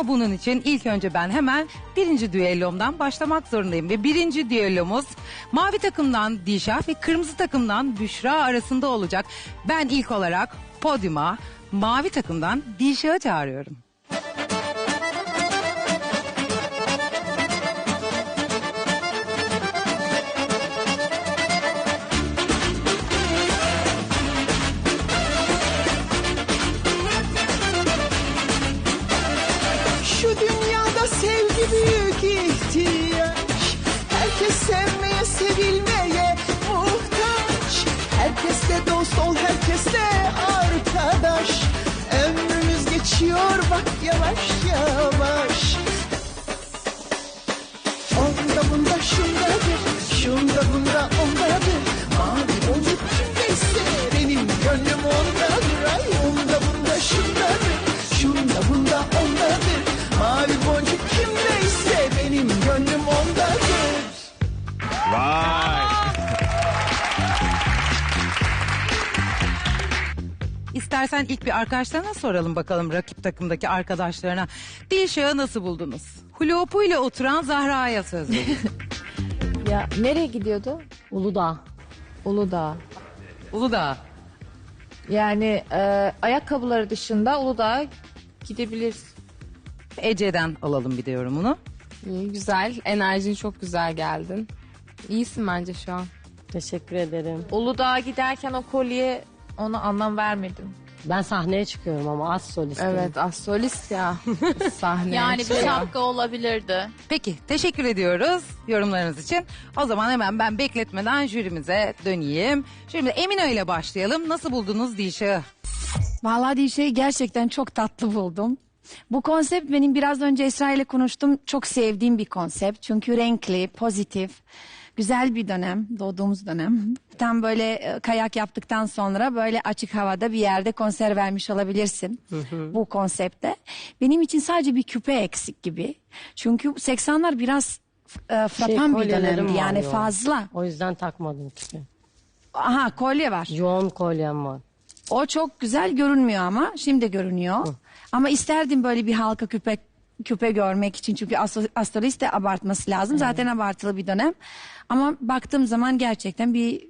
Ama bunun için ilk önce ben hemen birinci düellomdan başlamak zorundayım. Ve birinci düellomuz mavi takımdan Dişah ve kırmızı takımdan Büşra arasında olacak. Ben ilk olarak podyuma mavi takımdan Dişah'ı çağırıyorum. İstersen ilk bir arkadaşlarına soralım bakalım rakip takımdaki arkadaşlarına. Dişah'ı nasıl buldunuz? Hulopu ile oturan Zahra'ya söz verin. Ya nereye gidiyordu? Uludağ. Uludağ. Uludağ. Yani e, ayakkabıları dışında Uludağ'a gidebiliriz. Ece'den alalım bir de yorumunu. İyi, güzel. Enerjin çok güzel geldin. İyisin bence şu an. Teşekkür ederim. Uludağ'a giderken o kolye ona anlam vermedim. Ben sahneye çıkıyorum ama az solistim. Evet, astrolist ya. Sahneye Yani bir çıkıyor. şapka olabilirdi. Peki teşekkür ediyoruz yorumlarınız için. O zaman hemen ben bekletmeden jürimize döneyim. Şimdi Emine ile başlayalım. Nasıl buldunuz Dişah'ı? Vallahi Dişe'yi gerçekten çok tatlı buldum. Bu konsept benim biraz önce Esra ile konuştum. Çok sevdiğim bir konsept. Çünkü renkli, pozitif, güzel bir dönem, doğduğumuz dönem. Tam böyle e, kayak yaptıktan sonra böyle açık havada bir yerde konser vermiş olabilirsin bu konsepte. Benim için sadece bir küpe eksik gibi. Çünkü 80'ler biraz e, frapan bir kolyelerim dönemdi var yani yoğun. fazla. O yüzden takmadım ki. Aha kolye var. Yoğun kolyem var. O çok güzel görünmüyor ama şimdi görünüyor. Ama isterdim böyle bir halka küpe küpe görmek için çünkü astro- astrolist de abartması lazım. Zaten abartılı bir dönem. Ama baktığım zaman gerçekten bir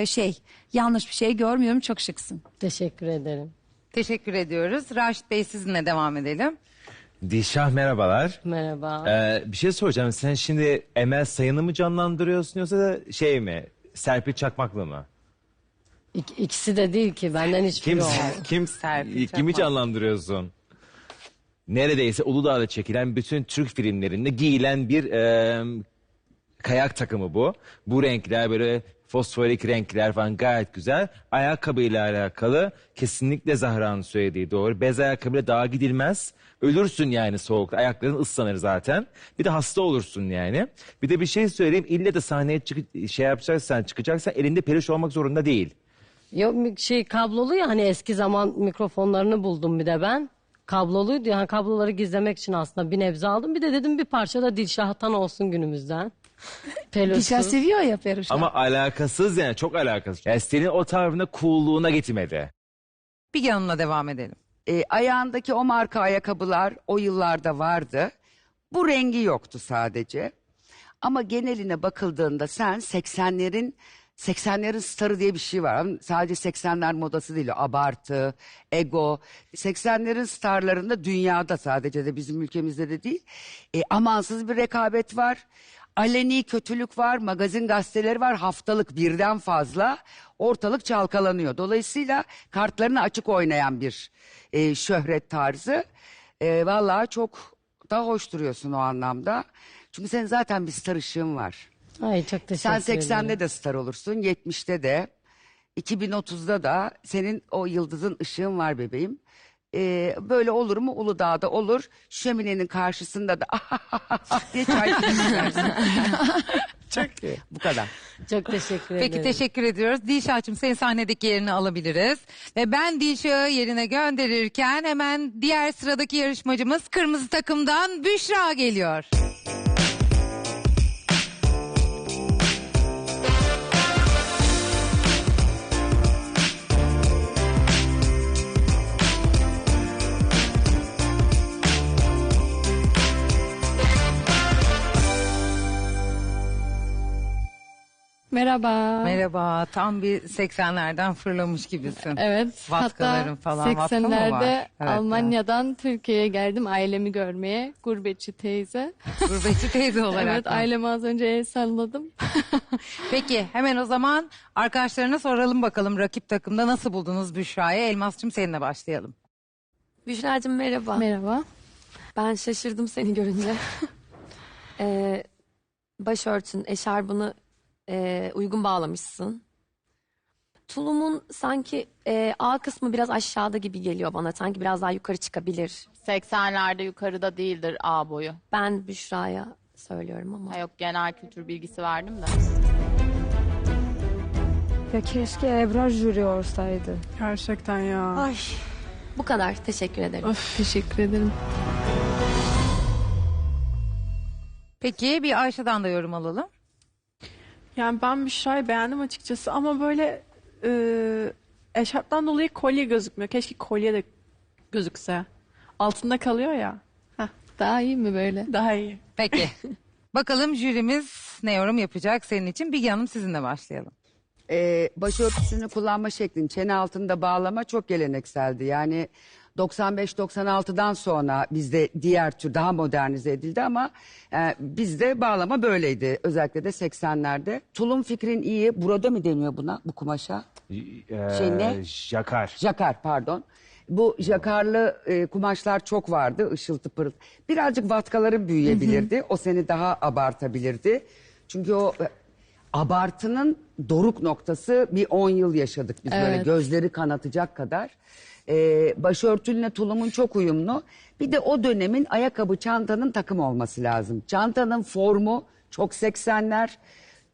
e, şey yanlış bir şey görmüyorum. Çok şıksın. Teşekkür ederim. Teşekkür ediyoruz. Raşit Bey sizinle devam edelim. Dişah merhabalar. Merhaba. Ee, bir şey soracağım. Sen şimdi Emel Sayın'ı mı canlandırıyorsun yoksa da şey mi? Serpil Çakmaklı mı? İk- ikisi de değil ki benden hiçbiri Kim, yok. kim, Serpil kimi canlandırıyorsun? Neredeyse Uludağ'da çekilen bütün Türk filmlerinde giyilen bir e, kayak takımı bu. Bu renkler böyle fosforik renkler falan gayet güzel. Ayakkabıyla alakalı kesinlikle Zahra'nın söylediği doğru. Bez ayakkabıyla dağa gidilmez. Ölürsün yani soğukta. Ayakların ıslanır zaten. Bir de hasta olursun yani. Bir de bir şey söyleyeyim. İlle de sahneye çık şey yapacaksan çıkacaksan elinde peluş olmak zorunda değil. Yok şey kablolu ya hani eski zaman mikrofonlarını buldum bir de ben. Kabloluydu yani kabloları gizlemek için aslında bir nebze aldım. Bir de dedim bir parça da Dilşah'tan olsun günümüzden. Pelusu. Dişa seviyor ya peruşa. Ama alakasız yani çok alakasız. Yani senin o tavrına coolluğuna gitmedi. Bir Hanım'la devam edelim. E, ayağındaki o marka ayakkabılar o yıllarda vardı. Bu rengi yoktu sadece. Ama geneline bakıldığında sen 80'lerin 80'lerin starı diye bir şey var. Ama Sadece 80'ler modası değil. Abartı, ego. 80'lerin starlarında dünyada sadece de bizim ülkemizde de değil. E, amansız bir rekabet var. Aleni kötülük var, magazin gazeteleri var, haftalık birden fazla ortalık çalkalanıyor. Dolayısıyla kartlarını açık oynayan bir e, şöhret tarzı. E, vallahi çok da hoş duruyorsun o anlamda. Çünkü senin zaten bir star ışığın var. Ay çok teşekkür Sen ederim. 80'de de star olursun, 70'te de, 2030'da da senin o yıldızın ışığın var bebeğim. Ee, böyle olur mu? Uludağ'da olur. Şöminenin karşısında da diye çay içersin. Çok iyi. Bu kadar. Çok teşekkür ederim. Peki teşekkür ediyoruz. Dilşah'cığım senin sahnedeki yerini alabiliriz. Ve ben Dilşah'ı yerine gönderirken hemen diğer sıradaki yarışmacımız kırmızı takımdan Büşra geliyor. Merhaba. Merhaba. Tam bir 80'lerden fırlamış gibisin. Evet. Vatkaların hatta falan. Vatka mı var? 80'lerde Evet, Almanya'dan Türkiye'ye geldim ailemi görmeye. Gurbetçi teyze. Gurbetçi teyze olarak. evet aileme az önce el salladım. Peki hemen o zaman arkadaşlarına soralım bakalım rakip takımda nasıl buldunuz Büşra'yı? Elmas'cığım seninle başlayalım. Büşra'cığım merhaba. Merhaba. Ben şaşırdım seni görünce. ee, başörtün, eşarbını e, uygun bağlamışsın. Tulumun sanki e, A kısmı biraz aşağıda gibi geliyor bana. Sanki biraz daha yukarı çıkabilir. 80'lerde yukarıda değildir A boyu. Ben Büşra'ya söylüyorum ama. Ha yok genel kültür bilgisi verdim de. Ya keşke Ebrar jüri olsaydı. Gerçekten ya. Ay. Bu kadar. Teşekkür ederim. Of teşekkür ederim. Peki bir Ayşe'den de yorum alalım. Yani ben Büşra'yı beğendim açıkçası ama böyle e, eşarptan dolayı kolye gözükmüyor. Keşke kolye de gözükse. Altında kalıyor ya. Daha iyi mi böyle? Daha iyi. Peki. Bakalım jürimiz ne yorum yapacak senin için? Bilge Hanım sizinle başlayalım. Ee, başörtüsünü kullanma şeklin çene altında bağlama çok gelenekseldi. Yani 95-96'dan sonra bizde diğer tür daha modernize edildi ama e, bizde bağlama böyleydi. Özellikle de 80'lerde. Tulum fikrin iyi. Burada mı deniyor buna bu kumaşa? Ee, Şey ne? Jakar. Jakar pardon. Bu jakarlı e, kumaşlar çok vardı ışıltı pırıl. Birazcık vatkaları büyüyebilirdi. O seni daha abartabilirdi. Çünkü o e, abartının doruk noktası bir 10 yıl yaşadık biz böyle Evet. gözleri kanatacak kadar. E, başörtünle tulumun çok uyumlu. Bir de o dönemin ayakkabı çantanın takım olması lazım. Çantanın formu çok 80'ler.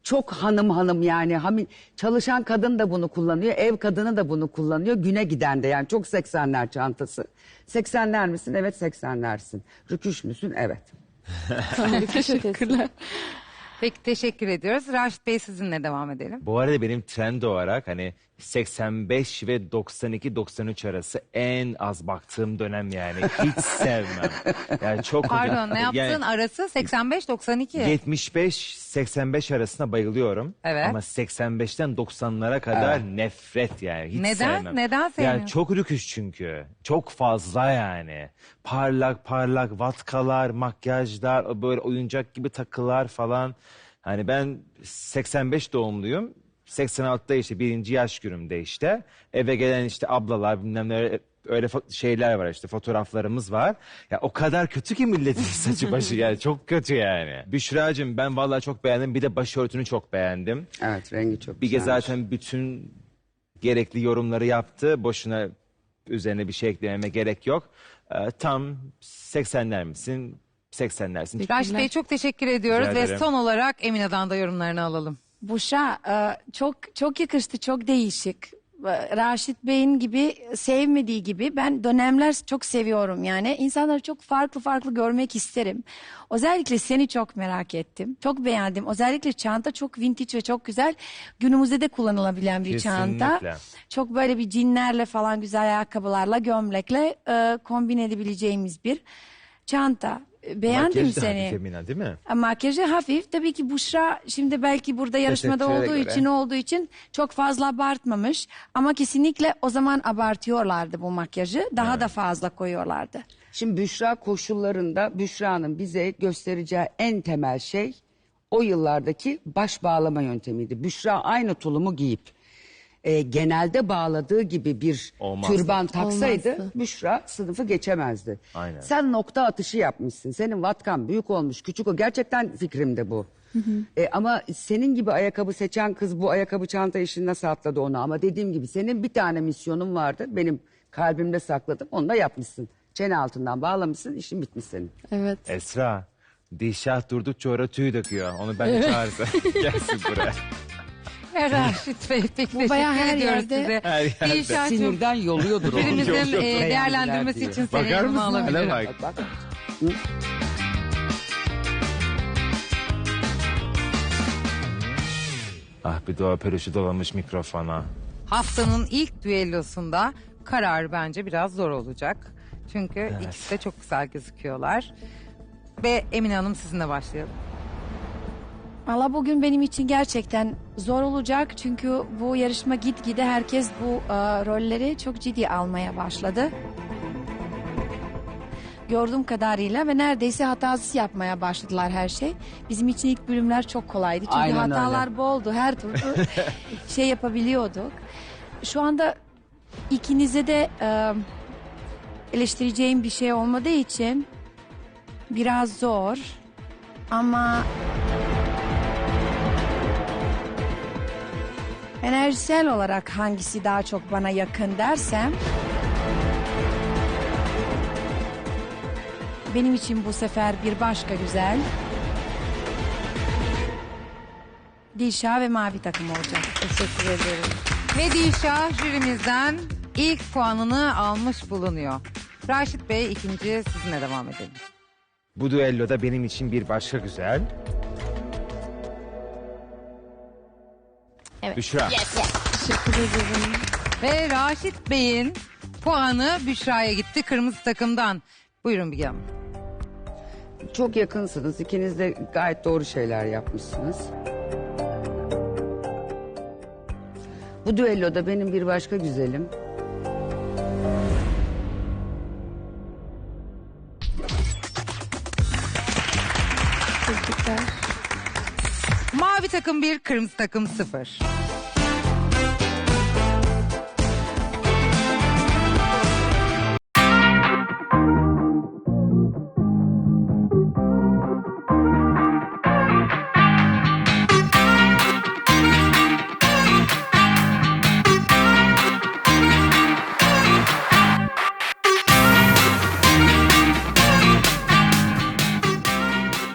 Çok hanım hanım yani Hami- çalışan kadın da bunu kullanıyor, ev kadını da bunu kullanıyor, güne giden de yani çok 80'ler çantası. 80'ler misin? Evet 80'lersin. Rüküş müsün? Evet. Teşekkürler. Peki teşekkür ediyoruz. Raşit Bey sizinle devam edelim. Bu arada benim trend olarak hani 85 ve 92-93 arası en az baktığım dönem yani. Hiç sevmem. Yani çok Pardon ne yaptın? Yani Arası 85-92. 75-85 arasına bayılıyorum. Evet. Ama 85'ten 90'lara kadar nefret yani. Hiç Neden? sevmem. Neden sevmiyorsun? Yani çok rüküş çünkü. Çok fazla yani. Parlak parlak vatkalar, makyajlar, böyle oyuncak gibi takılar falan. Hani ben 85 doğumluyum. 86'da işte birinci yaş günümde işte. Eve gelen işte ablalar bilmem ne öyle şeyler var işte fotoğraflarımız var. Ya o kadar kötü ki milletin saçı başı yani çok kötü yani. Büşra'cığım ben vallahi çok beğendim. Bir de başörtünü çok beğendim. Evet rengi çok Bige güzelmiş. zaten bütün gerekli yorumları yaptı. Boşuna üzerine bir şey eklememe gerek yok. Ee, tam 80'ler misin? 80'lersin. Raşit Bey çok teşekkür ediyoruz Rica ve ederim. son olarak Emine'den de yorumlarını alalım. Buşa e, çok çok yakıştı, çok değişik. E, Raşit Bey'in gibi sevmediği gibi ben dönemler çok seviyorum yani. İnsanları çok farklı farklı görmek isterim. Özellikle seni çok merak ettim. Çok beğendim. Özellikle çanta çok vintage ve çok güzel. Günümüzde de kullanılabilen bir çanta. Kesinlikle. Çok böyle bir cinlerle falan güzel ayakkabılarla, gömlekle e, kombin edebileceğimiz bir çanta. Beğendim Makyaj da seni. hafif Emine değil mi? Makyajı hafif. Tabii ki Büşra şimdi belki burada yarışmada Teşekküre olduğu göre. için olduğu için çok fazla abartmamış. Ama kesinlikle o zaman abartıyorlardı bu makyajı. Daha da fazla koyuyorlardı. Şimdi Büşra koşullarında Büşra'nın bize göstereceği en temel şey o yıllardaki baş bağlama yöntemiydi. Büşra aynı tulumu giyip e, genelde bağladığı gibi bir Olmazdı. türban taksaydı Olmazdı. Büşra sınıfı geçemezdi. Aynen. Sen nokta atışı yapmışsın. Senin vatkan büyük olmuş, küçük o. Gerçekten fikrim de bu. E, ama senin gibi ayakkabı seçen kız bu ayakkabı çanta işini nasıl atladı onu? Ama dediğim gibi senin bir tane misyonun vardı. Benim kalbimde sakladım. Onu da yapmışsın. Çene altından bağlamışsın. işin bitmiş senin. Evet. Esra. Dişah durdukça orada tüy döküyor. Onu ben çağırsam. Gelsin buraya. Raşit Bey pek teşekkür bayağı her ediyoruz yerde. size. Her yerde. Sinirden yoluyordur onu. Yok, yok. e, değerlendirmesi için seni Bakar yanıma mısın? alabilirim. Hele bak. Bak, bak. Ah bir doğa peruşu dolamış mikrofona. Haftanın ilk düellosunda karar bence biraz zor olacak. Çünkü ikisi de çok güzel gözüküyorlar. Ve Emine Hanım sizinle başlayalım. Valla bugün benim için gerçekten zor olacak çünkü bu yarışma gitgide herkes bu e, rolleri çok ciddi almaya başladı. Gördüğüm kadarıyla ve neredeyse hatasız yapmaya başladılar her şey. Bizim için ilk bölümler çok kolaydı çünkü Aynen öyle. hatalar boldu her türlü şey yapabiliyorduk. Şu anda ikinize de e, eleştireceğim bir şey olmadığı için biraz zor ama enerjisel olarak hangisi daha çok bana yakın dersem benim için bu sefer bir başka güzel Dilşah ve Mavi takım olacak. Teşekkür ederim. Ve Dilşah jürimizden ilk puanını almış bulunuyor. Raşit Bey ikinci sizinle devam edelim. Bu düelloda benim için bir başka güzel. Evet. Büşra. Ve Raşit Bey'in puanı Büşra'ya gitti kırmızı takımdan. Buyurun Bilge Hanım. Çok yakınsınız. İkiniz de gayet doğru şeyler yapmışsınız. Bu düelloda benim bir başka güzelim. Takım bir, kırmızı takım sıfır.